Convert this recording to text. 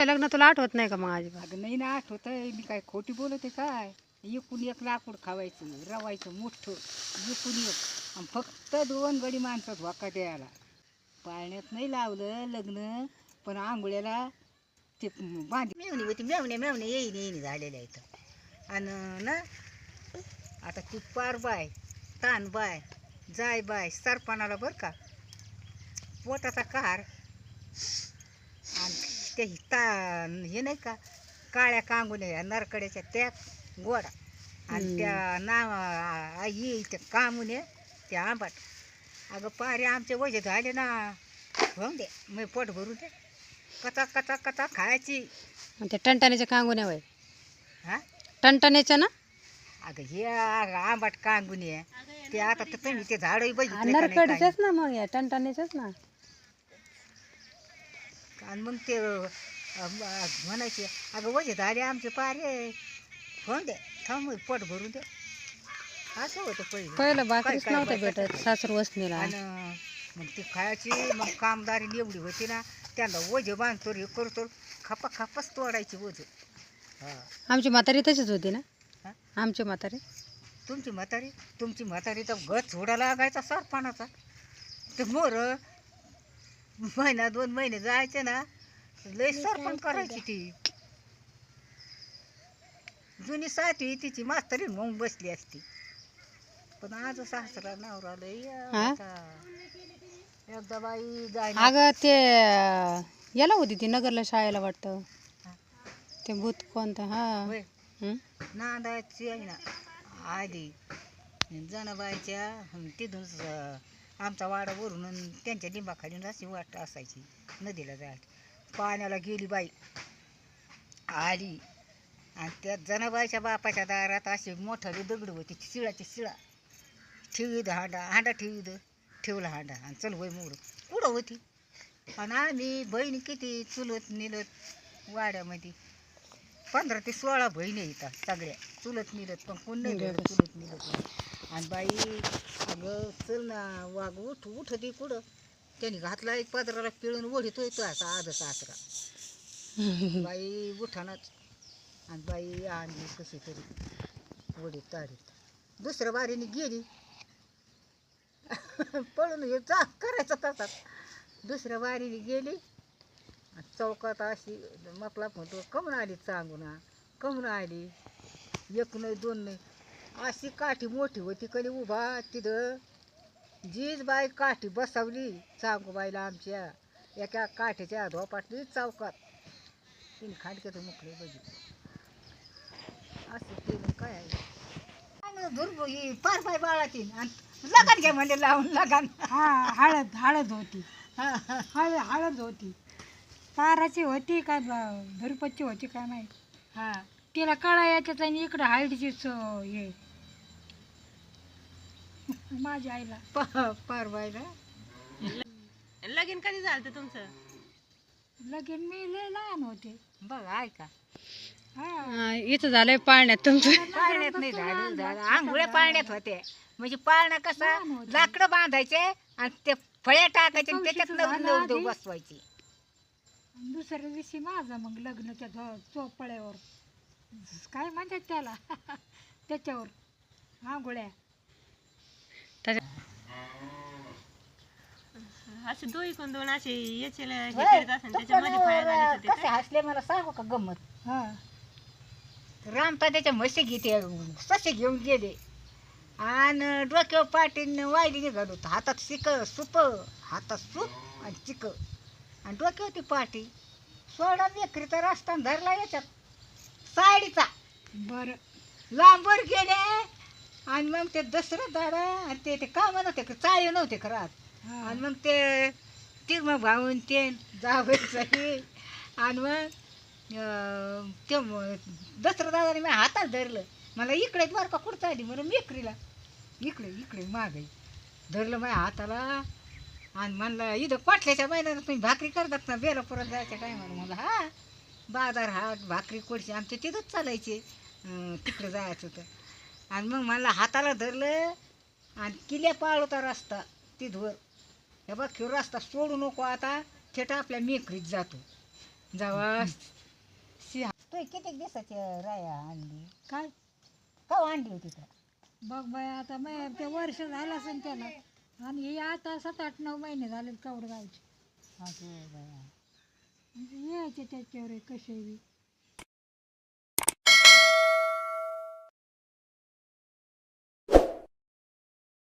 लग्न तुला आठवत नाही का मग अजिबात? अगं नाही ना आठवत आहे मी काय खोटी बोलते काय? एकूण एक लाकूड खावायचं रवायचं मोठं. एकूण एक. आणि फक्त दोन गडी माणसं धोका द्यायला. पाळण्यात नाही लावलं लग्न पण आंघोळ्याला ते बांध. मेवणी होती मेवणे मेवणे. येईन येईन झालेल्या इथं आणि ना आता ती पार बाय तान बाय जाय बाय सरपणाला बरं का. पोटाचा कार आणि ते ता हे नाही का काळ्या कांगुने नरकड्याच्या त्या गोडा. आणि. त्या नाव आई त्या कामुने ते आंबाट. अगं पारे आमचे वजे झाले ना. होऊन दे मग पोट भरून दे. कचा कचा कचा खायची. आणि ते टणटण्याच्या कांगुन्या वय. हा? टणटण्याच्या ना? अगं हे अगं आंबाट कांगुने ते आता तर तुम्ही ते झाडही बघितले का नाही काय? नरकडच्याच ना मग या टणटण्याच्याच ना. आणि मग ते म्हणायचे अगं वजे झाले आमचे पारे होऊन दे थांब पोट भरून दे. असं होतं पहिलं. पहिलं भाकरीच नव्हत्या बायका भेटत सासर वसनीला. आणि मग ती खायची मग कामदारी एवढी होती ना त्यांना वजे बांधतो हे करतो खपा खपाच तोडायची वज. आमची म्हातारी तशीच होती ना? आमची म्हातारी? तुमची म्हातारी? तुमची म्हातारी तर गच झोडा लागायचा सरपणाचा. ते मोर महिना दोन महिने जायचे ना लय सरपण करायची ती जुनी सातवी तिची मास्तरी म्हणून बसली असती पण आज सासरा नवरा लय हा? आता. एकदा बाई जाय अगं ते याला होती ती नगरला शाळेला वाटतं. ते भूत कोणतं हा हं? नांदायची आहे ना आधी जनाबाईच्या तिथून स- आमचा वाडा वरून अन त्यांच्या लिंबाखाली अशी वाट असायची नदीला जायची पाण्याला गेली बाई आली. आणि त्या जनाबाईच्या बापाच्या दारात अशी मोठाली दगड होती शिळाची शिळा. ठेवीद हांडा हांडा ठेवीद ठेवला हांडा आणि चल वय मोर. कुठं होती. आणि आम्ही बहिणी किती चुलत निलत वाड्यामध्ये पंधरा ते सोळा बहिणी येतात सगळ्या. चुलत निलत पण कोण नाही चुलत निलत. आणि बाई अगं चल ना वाघ उठ उठ ती कुठं? त्यांनी घातला एक पदराला पिळून ओढितोय तो असा आधच आसरा. बाई उठानाच आणि बाई आणली कशी तरी. ओढीत ताडीत दुसऱ्या बारीने गेली. पळून हे जा करायचं तसाच. दुसऱ्या बारीने गेली. आणि चौकात अशी मपला म्हणतो कमून आली चांगून कमून आली. एक नाही दोन नाही. अशी काठी मोठी होती कधी उभा तिथं. जीज बाई काठी बसवली चांगूबाईला आमच्या. एका काठीच्या धोपाटली चौकात. तिने खांडक्याचं मुकले बघितलं असं केलं काय आहे? दुर्ब ही पार पाय बाळाची. आणि लगान घ्या म्हणजे लावून लगान. हा हळद हळद होती. हळद हळद होती. ताराची होती काय भरपतची होती काय माहिती हा. तिला कळा याच्यात आणि इकडं हळदीचीच अं, हे. माझ्या आईला. पा- पार बायला लगीन कधी झालं तुमचं? लगीन मी लय लहान होते. बघ ऐका हा. इथं झालंय पाळण्यात तुमचं. पाळण्यात नाही झालं झालं. आंघोळ्या पाळण्यात होते. म्हणजे पाळणा कसा लहान होते. लाकडं बांधायचे आणि ते फळ्या टाकायचे आणि त्याच्यात देव आधी. बसवायचे. आणि दुसऱ्या दिवशी माझं मग लग्न त्या झो- काय म्हणतात त्याला? त्याच्यावर. आंघोळ्या असे दोन कोण दोन असे याचे हे होय, करीत असेल त्याच्यामध्ये फळ्या झाले होते कसे हसले मला सांगू का गंमत? हा. रामता त्याच्या म्हशी घेते ससे घेऊन गेले. आणि डोक्यावर पाटीन वायली निघालो हातात शिक सुप हातात सूप आणि चिक. आणि डोक्यावर ती पाटी. सोडा मेकरीचा रस्ता धरला याच्यात. साडीचा. बरं. लांबवर गेले आणि मग ते दसरं दाडा आणि ते ते का नव्हते का चाळे नव्हते खरात आणि मग ते तिरम भाऊन ते जावं आणि मग ते म- दसरा दादाने मी हातात धरलं. मला इकडे बरं का कुठं आली म्हणून मेकरीला इकडे इकडे मागे. धरलं माझ्या हाताला. आणि म्हणलं इथं कोठल्याच्या मैदानात तुम्ही भाकरी करतात ना बेलापुरात जायच्या टायमाला म्हणलं हा. बाजार हाट भाकरी कोडशी आमचे तिथंच चालायचे. तिकडे जायचं होतं. आणि मग मला हाताला धरलं आणि किल्ल्या पाळ होता रस्ता तिथवर. हे बघ ह्यो रस्ता सोडू नको आता. थेट आपल्या मेकरीत जातो. जावा. शी तू किती दिवसाची राया आणली? काय? का आणली होती तर बघ बाय आता मग ते वर्ष झालं असेल त्याला. आणि हे आता सात आठ नऊ महिने झाले कवडगावचे. असं बया म्हणजे यायचे त्याच्यावर कसे बी